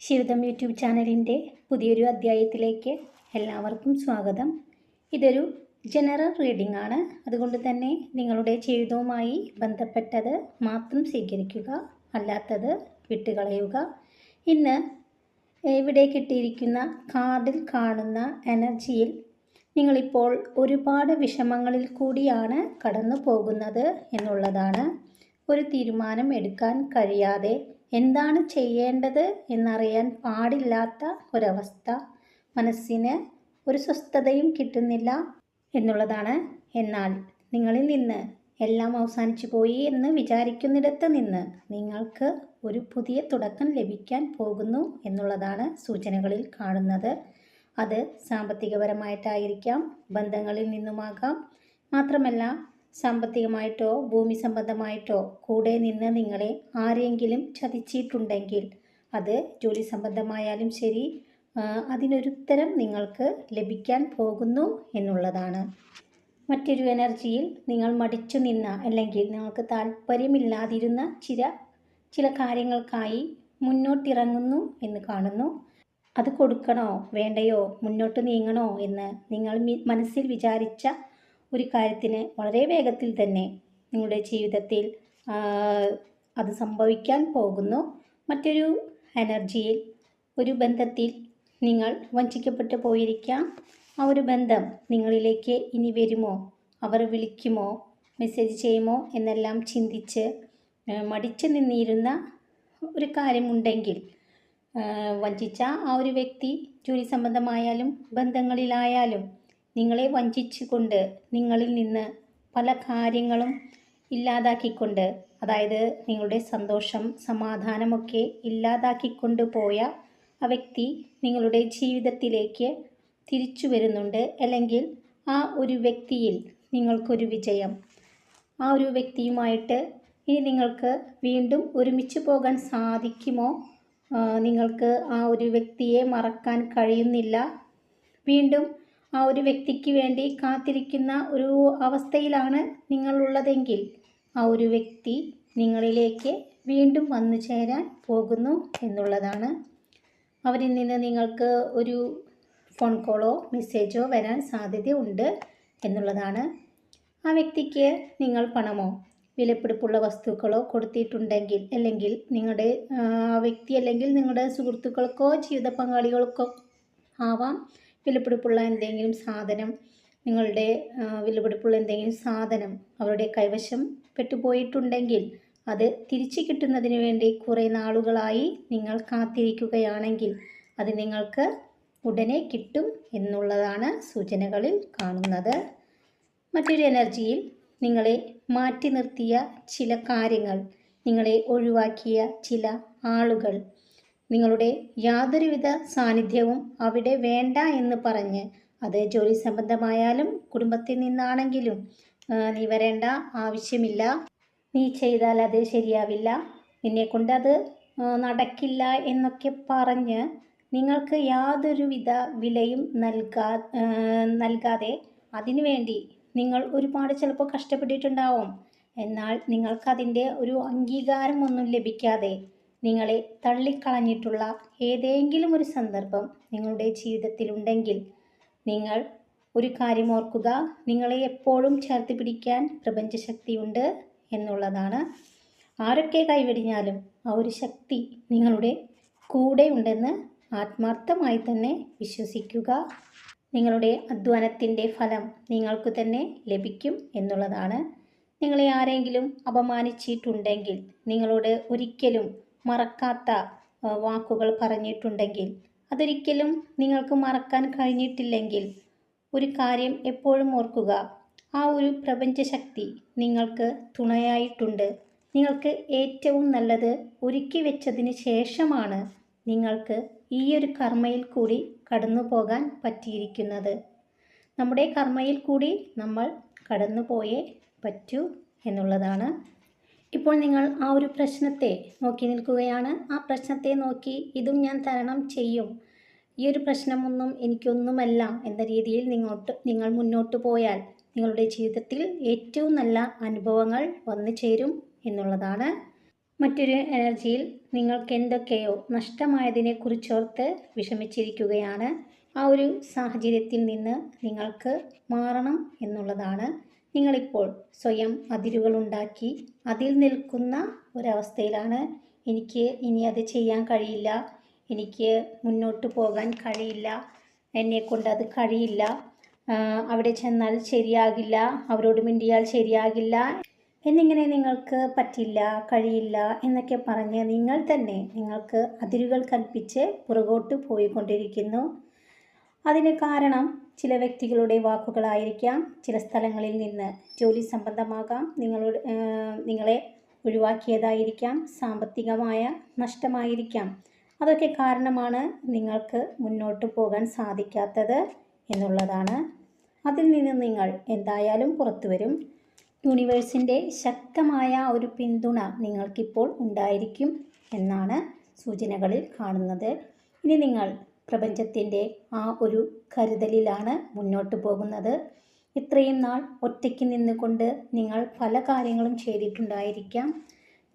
ശിവദം YouTube ചാനലിന്റെ പുതിയൊരു അധ്യായത്തിലേക്ക് എല്ലാവർക്കും സ്വാഗതം. ഇതൊരു ജനറൽ റീഡിംഗ് ആണ് അതുകൊണ്ട് തന്നെ നിങ്ങളുടെ ജീവിതവുമായി ബന്ധപ്പെട്ടത് മാത്രം സ്വീകരിക്കുക അല്ലാത്തത് വിട്ടുകളയുക. ഇന്ന് ഇവിടെ കിട്ടിയിരിക്കുന്ന കാർഡിൽ കാണുന്ന എനർജിയിൽ നിങ്ങളിപ്പോൾ ഒരുപാട് വിഷമങ്ങളിൽ കൂടിയാണ് കടന്നു പോകുന്നത് എന്നുള്ളതാണ് ഒരു തീരുമാനം എടുക്കാൻ കഴിയാതെ എന്താണ് ചെയ്യേണ്ടത് എന്നറിയാൻ പാടില്ലാത്ത ഒരവസ്ഥ മനസ്സിന് ഒരു സ്വസ്ഥതയും കിട്ടുന്നില്ല എന്നുള്ളതാണ്. എന്നാൽ നിങ്ങളിൽ നിന്ന് എല്ലാം അവസാനിച്ചു പോയി എന്ന് വിചാരിക്കുന്നിടത്ത് നിന്ന് നിങ്ങൾക്ക് ഒരു പുതിയ തുടക്കം ലഭിക്കാൻ പോകുന്നു എന്നുള്ളതാണ് സൂചനകളിൽ കാണുന്നത്. അത് സാമ്പത്തികപരമായിട്ടായിരിക്കാം ബന്ധങ്ങളിൽ നിന്നുമാകാം. മാത്രമല്ല സാമ്പത്തികമായിട്ടോ ഭൂമി സംബന്ധമായിട്ടോ കൂടെ നിന്ന് നിങ്ങളെ ആരെങ്കിലും ചതിച്ചിട്ടുണ്ടെങ്കിൽ അത് ജോലി സംബന്ധമായാലും ശരി അതിനൊരുത്തരം നിങ്ങൾക്ക് ലഭിക്കാൻ പോകുന്നു എന്നുള്ളതാണ്. മറ്റൊരു എനർജിയിൽ നിങ്ങൾ മടിച്ചു നിന്ന അല്ലെങ്കിൽ നിങ്ങൾക്ക് താല്പര്യമില്ലാതിരുന്ന ചില ചില കാര്യങ്ങൾക്കായി മുന്നോട്ടിറങ്ങുന്നു എന്ന് കാണുന്നു. അത് കൊടുക്കണോ വേണ്ടയോ മുന്നോട്ട് നീങ്ങണോ എന്ന് നിങ്ങൾ മനസ്സിൽ വിചാരിച്ച ഒരു കാര്യത്തിന് വളരെ വേഗത്തിൽ തന്നെ നിങ്ങളുടെ ജീവിതത്തിൽ അത് സംഭവിക്കാൻ പോകുന്നു. മറ്റൊരു എനർജിയിൽ ഒരു ബന്ധത്തിൽ നിങ്ങൾ വഞ്ചിക്കപ്പെട്ടു പോയിരിക്കാം. ആ ഒരു ബന്ധം നിങ്ങളിലേക്ക് ഇനി വരുമോ? അവർ വിളിക്കുമോ? മെസ്സേജ് ചെയ്യുമോ? എന്നെല്ലാം ചിന്തിച്ച് മടിച്ചു നിന്നിരുന്ന ഒരു കാര്യമുണ്ടെങ്കിൽ വഞ്ചിച്ച ആ ഒരു വ്യക്തി ജോലി സംബന്ധമായാലും ബന്ധങ്ങളിലായാലും നിങ്ങളെ വഞ്ചിച്ചുകൊണ്ട് നിങ്ങളിൽ നിന്ന് പല കാര്യങ്ങളും ഇല്ലാതാക്കിക്കൊണ്ട് അതായത് നിങ്ങളുടെ സന്തോഷം സമാധാനമൊക്കെ ഇല്ലാതാക്കിക്കൊണ്ട് പോയ ആ വ്യക്തി നിങ്ങളുടെ ജീവിതത്തിലേക്ക് തിരിച്ചു വരുന്നുണ്ട്. അല്ലെങ്കിൽ ആ ഒരു വ്യക്തിയിൽ നിങ്ങൾക്കൊരു വിജയം. ആ ഒരു വ്യക്തിയുമായിട്ട് ഇനി നിങ്ങൾക്ക് വീണ്ടും ഒരുമിച്ച് പോകാൻ സാധിക്കുമോ? നിങ്ങൾക്ക് ആ ഒരു വ്യക്തിയെ മറക്കാൻ കഴിയുന്നില്ല. വീണ്ടും ആ ഒരു വ്യക്തിക്ക് വേണ്ടി കാത്തിരിക്കുന്ന ഒരു അവസ്ഥയിലാണ് നിങ്ങളുള്ളതെങ്കിൽ ആ ഒരു വ്യക്തി നിങ്ങളിലേക്ക് വീണ്ടും വന്നു ചേരാൻ പോകുന്നു എന്നുള്ളതാണ്. അവരിൽ നിന്ന് നിങ്ങൾക്ക് ഒരു ഫോൺ കോളോ മെസ്സേജോ വരാൻ സാധ്യതയുണ്ട് എന്നുള്ളതാണ്. ആ വ്യക്തിക്ക് നിങ്ങൾ പണമോ വിലപിടിപ്പുള്ള വസ്തുക്കളോ കൊടുത്തിട്ടുണ്ടെങ്കിൽ അല്ലെങ്കിൽ നിങ്ങളുടെ വ്യക്തി അല്ലെങ്കിൽ നിങ്ങളുടെ സുഹൃത്തുക്കൾക്കോ ജീവിത പങ്കാളികൾക്കോ ആവാം. വിലപിടിപ്പുള്ള എന്തെങ്കിലും സാധനം നിങ്ങളുടെ വിലപിടിപ്പുള്ള എന്തെങ്കിലും സാധനം അവരുടെ കൈവശം പെട്ടുപോയിട്ടുണ്ടെങ്കിൽ അത് തിരിച്ചു കിട്ടുന്നതിന് വേണ്ടി കുറേ നാളുകളായി നിങ്ങൾ കാത്തിരിക്കുകയാണെങ്കിൽ അത് നിങ്ങൾക്ക് ഉടനെ കിട്ടും എന്നുള്ളതാണ് സൂചനകളിൽ കാണുന്നത്. മറ്റൊരു എനർജിയിൽ നിങ്ങളെ മാറ്റി നിർത്തിയ ചില കാര്യങ്ങൾ നിങ്ങളെ ഒഴിവാക്കിയ ചില ആളുകൾ നിങ്ങളുടെ യാതൊരുവിധ സാന്നിധ്യവും അവിടെ വേണ്ട എന്ന് പറഞ്ഞ് അത് ജോലി സംബന്ധമായാലും കുടുംബത്തിൽ നിന്നാണെങ്കിലും നീ വരേണ്ട ആവശ്യമില്ല. നീ ചെയ്താൽ അത് ശരിയാവില്ല. നിന്നെ കൊണ്ട് അത് നടക്കില്ല എന്നൊക്കെ പറഞ്ഞ് നിങ്ങൾക്ക് യാതൊരുവിധ വിലയും നൽകാ നൽകാതെ അതിനുവേണ്ടി നിങ്ങൾ ഒരുപാട് ചിലപ്പോൾ കഷ്ടപ്പെട്ടിട്ടുണ്ടാവും. എന്നാൽ നിങ്ങൾക്കതിന്റെ ഒരു അംഗീകാരമൊന്നും ലഭിക്കാതെ നിങ്ങളെ തള്ളിക്കളഞ്ഞിട്ടുള്ള ഏതെങ്കിലും ഒരു സന്ദർഭം നിങ്ങളുടെ ജീവിതത്തിലുണ്ടെങ്കിൽ നിങ്ങൾ ഒരു കാര്യം ഓർക്കുക. നിങ്ങളെ എപ്പോഴും ചേർത്ത് പിടിക്കാൻ പ്രപഞ്ചശക്തിയുണ്ട് എന്നുള്ളതാണ്. ആരൊക്കെ കൈവെടിഞ്ഞാലും ആ ഒരു ശക്തി നിങ്ങളുടെ കൂടെ ഉണ്ടെന്ന് ആത്മാർത്ഥമായി തന്നെ വിശ്വസിക്കുക. നിങ്ങളുടെ അധ്വാനത്തിന്റെ ഫലം നിങ്ങൾക്ക് തന്നെ ലഭിക്കും എന്നുള്ളതാണ്. നിങ്ങളെ ആരെങ്കിലും അപമാനിച്ചിട്ടുണ്ടെങ്കിൽ നിങ്ങളോട് ഒരിക്കലും മറക്കാത്ത വാക്കുകൾ പറഞ്ഞിട്ടുണ്ടെങ്കിൽ അതൊരിക്കലും നിങ്ങൾക്ക് മറക്കാൻ കഴിഞ്ഞിട്ടില്ലെങ്കിൽ ഒരു കാര്യം എപ്പോഴും ഓർക്കുക. ആ ഒരു പ്രപഞ്ചശക്തി നിങ്ങൾക്ക് തുണയായിട്ടുണ്ട്. നിങ്ങൾക്ക് ഏറ്റവും നല്ലത് ഒരുക്കി വെച്ചതിന് ശേഷമാണ് നിങ്ങൾക്ക് ഈ ഒരു കർമ്മയിൽ കൂടി കടന്നു പോകാൻ പറ്റിയിരിക്കുന്നത്. നമ്മുടെ കർമ്മയിൽ കൂടി നമ്മൾ കടന്നു പോയേ പറ്റൂ എന്നുള്ളതാണ് ഇപ്പോൾ നിങ്ങൾ ആ ഒരു പ്രശ്നത്തെ നോക്കി നിൽക്കുകയാണ്. ആ പ്രശ്നത്തെ നോക്കി ഇതും ഞാൻ തരണം ചെയ്യും. ഈ ഒരു പ്രശ്നമൊന്നും എനിക്കൊന്നുമല്ല എന്ന രീതിയിൽ നിങ്ങോട്ട് നിങ്ങൾ മുന്നോട്ട് പോയാൽ നിങ്ങളുടെ ജീവിതത്തിൽ ഏറ്റവും നല്ല അനുഭവങ്ങൾ വന്നു ചേരും എന്നുള്ളതാണ്. മറ്റൊരു എനർജിയിൽ നിങ്ങൾക്ക് എന്തൊക്കെയോ നഷ്ടമായതിനെ കുറിച്ചോർത്ത് വിഷമിച്ചിരിക്കുകയാണ്. ആ ഒരു സാഹചര്യത്തിൽ നിന്ന് നിങ്ങൾക്ക് മാറണം എന്നുള്ളതാണ്. നിങ്ങളിപ്പോൾ സ്വയം അതിരുകളുണ്ടാക്കി അതിൽ നിൽക്കുന്ന ഒരവസ്ഥയിലാണ്. എനിക്ക് ഇനി അത് ചെയ്യാൻ കഴിയില്ല. എനിക്ക് മുന്നോട്ട് പോകാൻ കഴിയില്ല. എന്നെക്കൊണ്ട് അത് കഴിയില്ല. അവിടെ ചെന്നാൽ ശരിയാകില്ല. അവരോട് മിണ്ടിയാൽ ശരിയാകില്ല. എന്നിങ്ങനെ നിങ്ങൾക്ക് പറ്റില്ല കഴിയില്ല എന്നൊക്കെ പറഞ്ഞ് നിങ്ങൾ തന്നെ നിങ്ങൾക്ക് അതിരുകൾ കൽപ്പിച്ച് പുറകോട്ട് പോയിക്കൊണ്ടിരിക്കുന്നു. അതിന് കാരണം ചില വ്യക്തികളുടെ വാക്കുകളായിരിക്കാം. ചില സ്ഥലങ്ങളിൽ നിന്ന് ജോലി സംബന്ധമാകാം. നിങ്ങളുടെ നിങ്ങളെ ഒഴിവാക്കിയതായിരിക്കാം. സാമ്പത്തികമായ നഷ്ടമായിരിക്കാം. അതൊക്കെ കാരണമാണ് നിങ്ങൾക്ക് മുന്നോട്ട് പോകാൻ സാധിക്കാത്തത് എന്നുള്ളതാണ്. അതിൽ നിന്ന് നിങ്ങൾ എന്തായാലും പുറത്തു വരും യൂണിവേഴ്സിന്റെ ശക്തമായ ഒരു പിന്തുണ നിങ്ങൾക്കിപ്പോൾ ഉണ്ടായിരിക്കും എന്നാണ് സൂചനകളിൽ കാണുന്നത്. ഇനി നിങ്ങൾ പ്രപഞ്ചത്തിന്റെ ആ ഒരു കരുതലിലാണ് മുന്നോട്ട് പോകുന്നത്. ഇത്രയും നാൾ ഒറ്റയ്ക്ക് നിന്നുകൊണ്ട് നിങ്ങൾ പല കാര്യങ്ങളും ചെയ്തിട്ടുണ്ടായിരിക്കാം.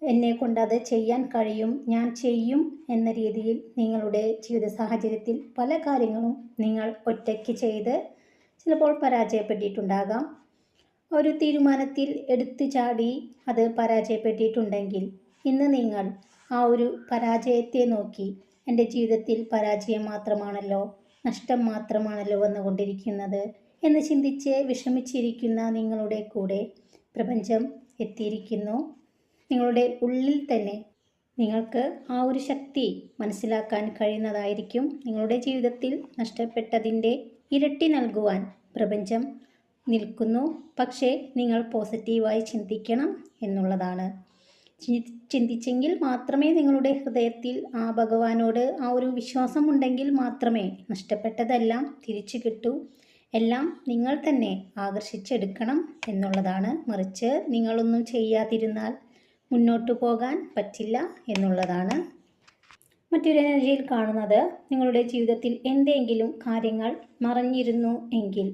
എന്നെ കൊണ്ട് അത് ചെയ്യാൻ കഴിയും ഞാൻ ചെയ്യും എന്ന രീതിയിൽ നിങ്ങളുടെ ജീവിത സാഹചര്യത്തിൽ പല കാര്യങ്ങളും നിങ്ങൾ ഒറ്റയ്ക്ക് ചെയ്ത് ചിലപ്പോൾ പരാജയപ്പെട്ടിട്ടുണ്ടാകാം. ഒരു തീരുമാനത്തിൽ എടുത്തു ചാടി അത് പരാജയപ്പെട്ടിട്ടുണ്ടെങ്കിൽ ഇന്ന് നിങ്ങൾ ആ ഒരു പരാജയത്തെ നോക്കി എന്റെ ജീവിതത്തിൽ പരാജയം മാത്രമാണല്ലോ നഷ്ടം മാത്രമാണല്ലോ വന്നുകൊണ്ടിരിക്കുന്നത് എന്ന് ചിന്തിച്ച് വിഷമിച്ചിരിക്കുന്ന നിങ്ങളുടെ കൂടെ പ്രപഞ്ചം എത്തിയിരിക്കുന്നു. നിങ്ങളുടെ ഉള്ളിൽ തന്നെ നിങ്ങൾക്ക് ആ ഒരു ശക്തി മനസ്സിലാക്കാൻ കഴിയുന്നതായിരിക്കും. നിങ്ങളുടെ ജീവിതത്തിൽ നഷ്ടപ്പെട്ടതിന്റെ ഇരട്ടി നൽകുവാൻ പ്രപഞ്ചം നിൽക്കുന്നു. പക്ഷേ നിങ്ങൾ പോസിറ്റീവായി ചിന്തിക്കണം എന്നുള്ളതാണ്. ചിന്തിച്ചെങ്കിൽ മാത്രമേ നിങ്ങളുടെ ഹൃദയത്തിൽ ആ ഭഗവാനോട് ആ ഒരു വിശ്വാസം ഉണ്ടെങ്കിൽ മാത്രമേ നഷ്ടപ്പെട്ടതെല്ലാം തിരിച്ചു കിട്ടൂ. എല്ലാം നിങ്ങൾ തന്നെ ആകർഷിച്ചെടുക്കണം എന്നുള്ളതാണ്. മറിച്ച് നിങ്ങളൊന്നും ചെയ്യാതിരുന്നാൽ മുന്നോട്ട് പോകാൻ പറ്റില്ല എന്നുള്ളതാണ്. മറ്റൊരു എനർജിയിൽ കാണുന്നത് നിങ്ങളുടെ ജീവിതത്തിൽ എന്തെങ്കിലും കാര്യങ്ങൾ മറഞ്ഞിരുന്നു എങ്കിൽ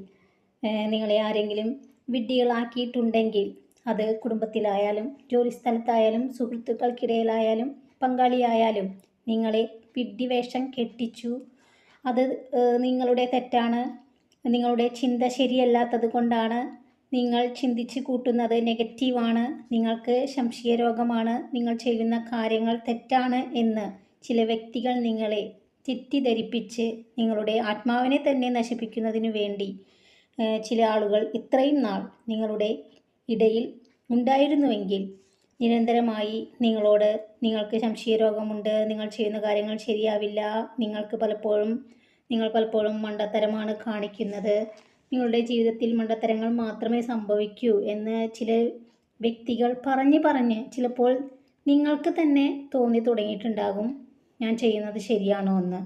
നിങ്ങളെ ആരെങ്കിലും വിഡ്ഢികളാക്കിയിട്ടുണ്ടെങ്കിൽ അത് കുടുംബത്തിലായാലും ജോലിസ്ഥലത്തായാലും സുഹൃത്തുക്കൾക്കിടയിലായാലും പങ്കാളിയായാലും നിങ്ങളെ വിഡ്ഢിവേഷം കെട്ടിച്ചു. അത് നിങ്ങളുടെ തെറ്റാണ്. നിങ്ങളുടെ ചിന്ത ശരിയല്ലാത്തത് കൊണ്ടാണ് നിങ്ങൾ ചിന്തിച്ച് കൂട്ടുന്നത് നെഗറ്റീവാണ്. നിങ്ങൾക്ക് സംശയ രോഗമാണ് നിങ്ങൾ ചെയ്യുന്ന കാര്യങ്ങൾ തെറ്റാണ് എന്ന് ചില വ്യക്തികൾ നിങ്ങളെ തെറ്റിദ്ധരിപ്പിച്ച് നിങ്ങളുടെ ആത്മാവിനെ തന്നെ നശിപ്പിക്കുന്നതിനു വേണ്ടി ചില ആളുകൾ ഇത്രയും നാൾ നിങ്ങളുടെ ഇടയിൽ ഉണ്ടായിരുന്നുവെങ്കിൽ നിരന്തരമായി നിങ്ങളോട് നിങ്ങൾക്ക് സംശയരോഗമുണ്ട് നിങ്ങൾ ചെയ്യുന്ന കാര്യങ്ങൾ ശരിയാവില്ല നിങ്ങൾക്ക് പലപ്പോഴും നിങ്ങൾ പലപ്പോഴും മണ്ടത്തരമാണ് കാണിക്കുന്നത്. നിങ്ങളുടെ ജീവിതത്തിൽ മണ്ടത്തരങ്ങൾ മാത്രമേ സംഭവിക്കൂ എന്ന് ചില വ്യക്തികൾ പറഞ്ഞ് പറഞ്ഞ് ചിലപ്പോൾ നിങ്ങൾക്ക് തന്നെ തോന്നി തുടങ്ങിയിട്ടുണ്ടാകും. ഞാൻ ചെയ്യുന്നത് ശരിയാണോ എന്ന്.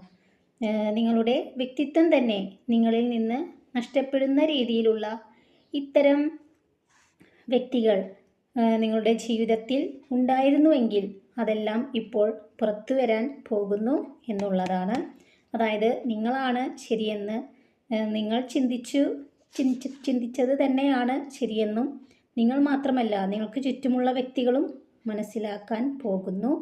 നിങ്ങളുടെ വ്യക്തിത്വം തന്നെ നിങ്ങളിൽ നിന്ന് നഷ്ടപ്പെടുന്ന രീതിയിലുള്ള ഇത്തരം വ്യക്തികൾ നിങ്ങളുടെ ജീവിതത്തിൽ ഉണ്ടായിരുന്നുവെങ്കിൽ അതെല്ലാം ഇപ്പോൾ പുറത്തു വരാൻ പോകുന്നു എന്നുള്ളതാണ്. അതായത് നിങ്ങളാണ് ശരിയെന്ന് നിങ്ങൾ ചിന്തിച്ചു ചിന്തി ചിന്തിച്ചത് തന്നെയാണ് ശരിയെന്നും നിങ്ങൾ മാത്രമല്ല നിങ്ങൾക്ക് ചുറ്റുമുള്ള വ്യക്തികളും മനസ്സിലാക്കാൻ പോകുന്നു.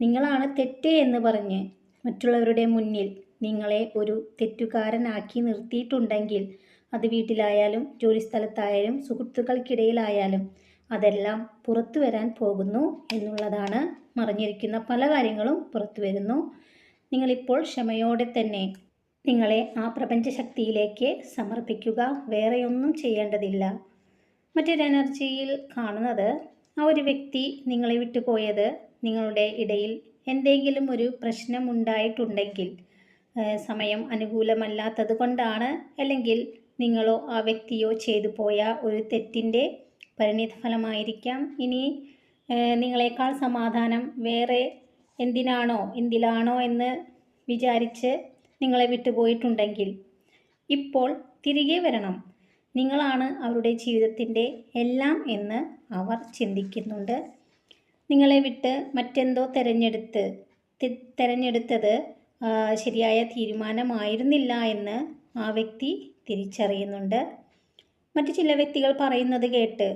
നിങ്ങളാണ് തെറ്റ് എന്ന് പറഞ്ഞ് മറ്റുള്ളവരുടെ മുന്നിൽ നിങ്ങളെ ഒരു തെറ്റുകാരനാക്കി നിർത്തിയിട്ടുണ്ടെങ്കിൽ അത് വീട്ടിലായാലും ജോലിസ്ഥലത്തായാലും സുഹൃത്തുക്കൾക്കിടയിലായാലും അതെല്ലാം പുറത്തു വരാൻ പോകുന്നു എന്നുള്ളതാണ് മറിഞ്ഞിരിക്കുന്ന പല കാര്യങ്ങളും പുറത്തു വരുന്നു. നിങ്ങളിപ്പോൾ ക്ഷമയോടെ തന്നെ നിങ്ങളെ ആ പ്രപഞ്ചശക്തിയിലേക്ക് സമർപ്പിക്കുക വേറെയൊന്നും ചെയ്യേണ്ടതില്ല. മറ്റൊരു എനർജിയിൽ കാണുന്നത് ആ ഒരു വ്യക്തി നിങ്ങളെ വിട്ടുപോയത് നിങ്ങളുടെ ഇടയിൽ എന്തെങ്കിലും ഒരു പ്രശ്നം ഉണ്ടായിട്ടുണ്ടെങ്കിൽ സമയം അനുകൂലമല്ലാത്തത് കൊണ്ടാണ് അല്ലെങ്കിൽ നിങ്ങളോ ആ വ്യക്തിയോ ചെയ്തു പോയ ഒരു തെറ്റിന്റെ പരിണിതഫലമായിരിക്കാം. ഇനി നിങ്ങളെക്കാൾ സമാധാനം വേറെ എന്തിനാണോ എന്തിലാണോ എന്ന് വിചാരിച്ച് നിങ്ങളെ വിട്ടുപോയിട്ടുണ്ടെങ്കിൽ ഇപ്പോൾ തിരികെ വരണം. നിങ്ങളാണ് അവരുടെ ജീവിതത്തിന്റെ എല്ലാം എന്ന് അവർ ചിന്തിക്കുന്നുണ്ട്. നിങ്ങളെ വിട്ട് മറ്റെന്തോ തിരഞ്ഞെടുത്ത് തിരഞ്ഞെടുത്തത് ശരിയായ തീരുമാനമായിരുന്നില്ല എന്ന് ആ വ്യക്തി തിരിച്ചറിയുന്നുണ്ട്. മറ്റു ചില വ്യക്തികൾ പറയുന്നത് കേട്ട്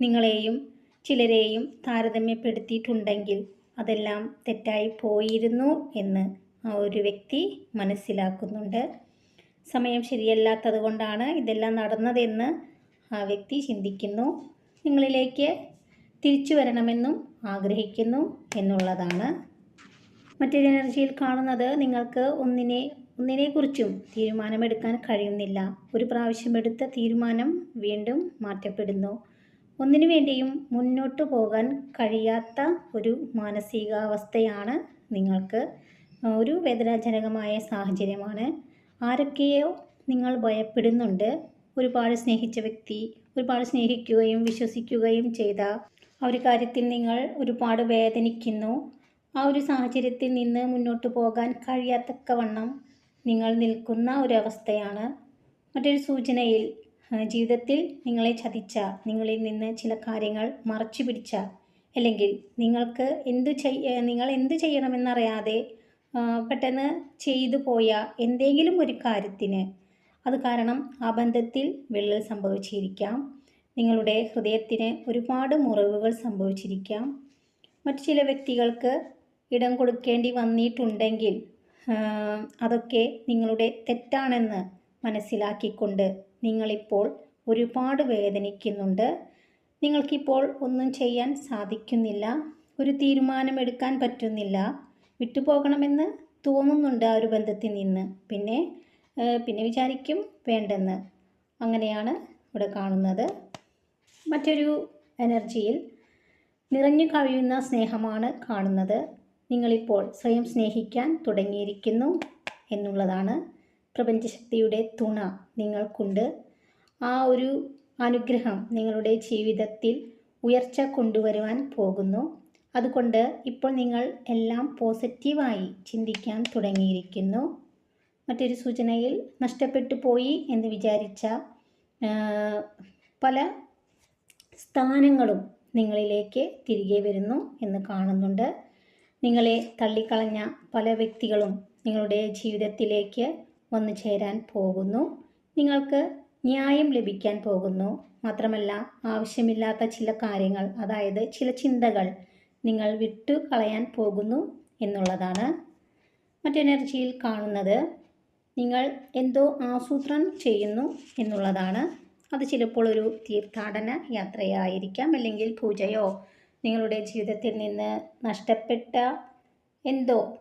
നിങ്ങളെയും ചിലരെയും താരതമ്യപ്പെടുത്തിയിട്ടുണ്ടെങ്കിൽ അതെല്ലാം തെറ്റായി പോയിരുന്നു എന്ന് ആ ഒരു വ്യക്തി മനസ്സിലാക്കുന്നുണ്ട്. സമയം ശരിയല്ലാത്തത് കൊണ്ടാണ് ഇതെല്ലാം നടന്നതെന്ന് ആ വ്യക്തി ചിന്തിക്കുന്നു. നിങ്ങളിലേക്ക് തിരിച്ചു വരണമെന്നും ആഗ്രഹിക്കുന്നു എന്നുള്ളതാണ്. മറ്റൊരു എനർജിയിൽ കാണുന്നത് നിങ്ങൾക്ക് ഒന്നിനെ ഒന്നിനെക്കുറിച്ചും തീരുമാനമെടുക്കാൻ കഴിയുന്നില്ല. ഒരു പ്രാവശ്യം എടുത്ത തീരുമാനം വീണ്ടും മാറ്റപ്പെടുന്നു. ഒന്നിനു വേണ്ടിയും മുന്നോട്ട് പോകാൻ കഴിയാത്ത ഒരു മാനസികാവസ്ഥയാണ് നിങ്ങൾക്ക്. ഒരു വേദനാജനകമായ സാഹചര്യമാണ്. ആരൊക്കെയോ നിങ്ങൾ ഭയപ്പെടുന്നുണ്ട്. ഒരുപാട് സ്നേഹിച്ച വ്യക്തി ഒരുപാട് സ്നേഹിക്കുകയും വിശ്വസിക്കുകയും ചെയ്ത ആ ഒരു കാര്യത്തിൽ നിങ്ങൾ ഒരുപാട് വേദനിക്കുന്നു. ആ ഒരു സാഹചര്യത്തിൽ നിന്ന് മുന്നോട്ട് പോകാൻ കഴിയാത്തക്കവണ്ണം നിങ്ങൾ നിൽക്കുന്ന ഒരവസ്ഥയാണ്. മറ്റൊരു സൂചനയിൽ ജീവിതത്തിൽ നിങ്ങളെ ചതിച്ച നിങ്ങളിൽ നിന്ന് ചില കാര്യങ്ങൾ മറച്ചു പിടിച്ച അല്ലെങ്കിൽ നിങ്ങൾക്ക് എന്തു ചെയ്യ നിങ്ങൾ എന്ത് ചെയ്യണമെന്നറിയാതെ പെട്ടെന്ന് ചെയ്തു പോയ എന്തെങ്കിലും ഒരു കാര്യത്തിന് അത് കാരണം ആ ബന്ധത്തിൽ വിള്ളൽ സംഭവിച്ചിരിക്കാം. നിങ്ങളുടെ ഹൃദയത്തിന് ഒരുപാട് മുറിവുകൾ സംഭവിച്ചിരിക്കാം. മറ്റു ചില വ്യക്തികൾക്ക് ഇടം കൊടുക്കേണ്ടി വന്നിട്ടുണ്ടെങ്കിൽ അതൊക്കെ നിങ്ങളുടെ തെറ്റാണെന്ന് മനസ്സിലാക്കിക്കൊണ്ട് നിങ്ങളിപ്പോൾ ഒരുപാട് വേദനിക്കുന്നുണ്ട്. നിങ്ങൾക്കിപ്പോൾ ഒന്നും ചെയ്യാൻ സാധിക്കുന്നില്ല. ഒരു തീരുമാനമെടുക്കാൻ പറ്റുന്നില്ല. വിട്ടുപോകണമെന്ന് തോന്നുന്നുണ്ട് ആ ഒരു ബന്ധത്തിൽ നിന്ന്. പിന്നെ പിന്നെ വിചാരിക്കും വേണ്ടെന്ന്. അങ്ങനെയാണ് ഇവിടെ കാണുന്നത്. മറ്റൊരു എനർജിയിൽ നിറഞ്ഞു കഴിയുന്ന സ്നേഹമാണ് കാണുന്നത്. നിങ്ങളിപ്പോൾ സ്വയം സ്നേഹിക്കാൻ തുടങ്ങിയിരിക്കുന്നു എന്നുള്ളതാണ് പ്രപഞ്ചശക്തിയുടെ തുണ നിങ്ങൾക്കുണ്ട്. ആ ഒരു അനുഗ്രഹം നിങ്ങളുടെ ജീവിതത്തിൽ ഉയർച്ച കൊണ്ടുവരുവാൻ പോകുന്നു. അതുകൊണ്ട് ഇപ്പോൾ നിങ്ങൾ എല്ലാം പോസിറ്റീവായി ചിന്തിക്കാൻ തുടങ്ങിയിരിക്കുന്നു. മറ്റൊരു സൂചനയിൽ നഷ്ടപ്പെട്ടു പോയി എന്ന് വിചാരിച്ച പല സ്ഥാനങ്ങളും നിങ്ങളിലേക്ക് തിരികെ വരുന്നു എന്ന് കാണുന്നുണ്ട്. നിങ്ങളെ തള്ളിക്കളഞ്ഞ പല വ്യക്തികളും നിങ്ങളുടെ ജീവിതത്തിലേക്ക് വന്നു ചേരാൻ പോകുന്നു. നിങ്ങൾക്ക് ന്യായം ലഭിക്കാൻ പോകുന്നു. മാത്രമല്ല ആവശ്യമില്ലാത്ത ചില കാര്യങ്ങൾ അതായത് ചില ചിന്തകൾ നിങ്ങൾ വിട്ടു കളയാൻ പോകുന്നു എന്നുള്ളതാണ് മറ്റെനർജിയിൽ കാണുന്നത്. നിങ്ങൾ എന്തോ ആസൂത്രണം ചെയ്യുന്നു എന്നുള്ളതാണ്. അത് ചിലപ്പോൾ ഒരു തീർത്ഥാടന യാത്രയായിരിക്കാം അല്ലെങ്കിൽ പൂജയോ നിങ്ങളുടെ ജീവിതത്തിൽ നിന്ന് നഷ്ടപ്പെട്ട എന്തോ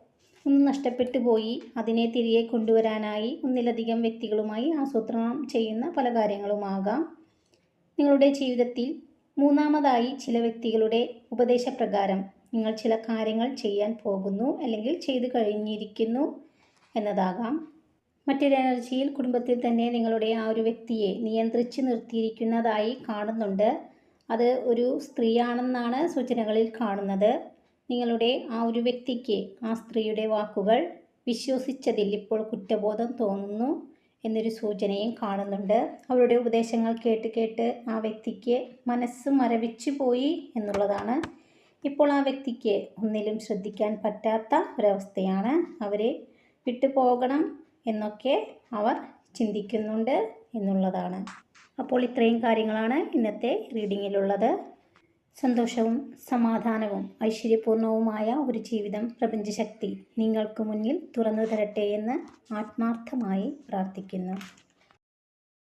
ഒന്ന് നഷ്ടപ്പെട്ടു പോയി. അതിനെ തിരികെ കൊണ്ടുവരാനായി ഒന്നിലധികം വ്യക്തികളുമായി ആസൂത്രണം ചെയ്യുന്ന പല കാര്യങ്ങളുമാകാം. നിങ്ങളുടെ ജീവിതത്തിൽ മൂന്നാമതായി ചില വ്യക്തികളുടെ ഉപദേശപ്രകാരം നിങ്ങൾ ചില കാര്യങ്ങൾ ചെയ്യാൻ പോകുന്നു അല്ലെങ്കിൽ ചെയ്തു കഴിഞ്ഞിരിക്കുന്നു എന്നതാകാം. മറ്റൊരു എനർജിയിൽ കുടുംബത്തിൽ തന്നെ നിങ്ങളുടെ ആ ഒരു വ്യക്തിയെ നിയന്ത്രിച്ച് നിർത്തിയിരിക്കുന്നതായി കാണുന്നുണ്ട്. അത് ഒരു സ്ത്രീയാണെന്നാണ് സൂചനകളിൽ കാണുന്നത്. നിങ്ങളുടെ ആ ഒരു വ്യക്തിക്ക് ആ സ്ത്രീയുടെ വാക്കുകൾ വിശ്വസിച്ചതിൽ ഇപ്പോൾ കുറ്റബോധം തോന്നുന്നു എന്നൊരു സൂചനയും കാണുന്നുണ്ട്. അവരുടെ ഉപദേശങ്ങൾ കേട്ട് കേട്ട് ആ വ്യക്തിക്ക് മനസ്സ് മരവിച്ചു പോയി എന്നുള്ളതാണ്. ഇപ്പോൾ ആ വ്യക്തിക്ക് ഒന്നിലും ശ്രദ്ധിക്കാൻ പറ്റാത്ത ഒരവസ്ഥയാണ്. അവരെ വിട്ടുപോകണം എന്നൊക്കെ അവർ ചിന്തിക്കുന്നുണ്ട് എന്നുള്ളതാണ്. അപ്പോൾ ഇത്രയും കാര്യങ്ങളാണ് ഇന്നത്തെ റീഡിങ്ങിലുള്ളത്. സന്തോഷവും സമാധാനവും ഐശ്വര്യപൂർണവുമായ ഒരു ജീവിതം പ്രപഞ്ചശക്തി നിങ്ങൾക്ക് മുന്നിൽ തുറന്നു തരട്ടെ എന്ന് ആത്മാർത്ഥമായി പ്രാർത്ഥിക്കുന്നു.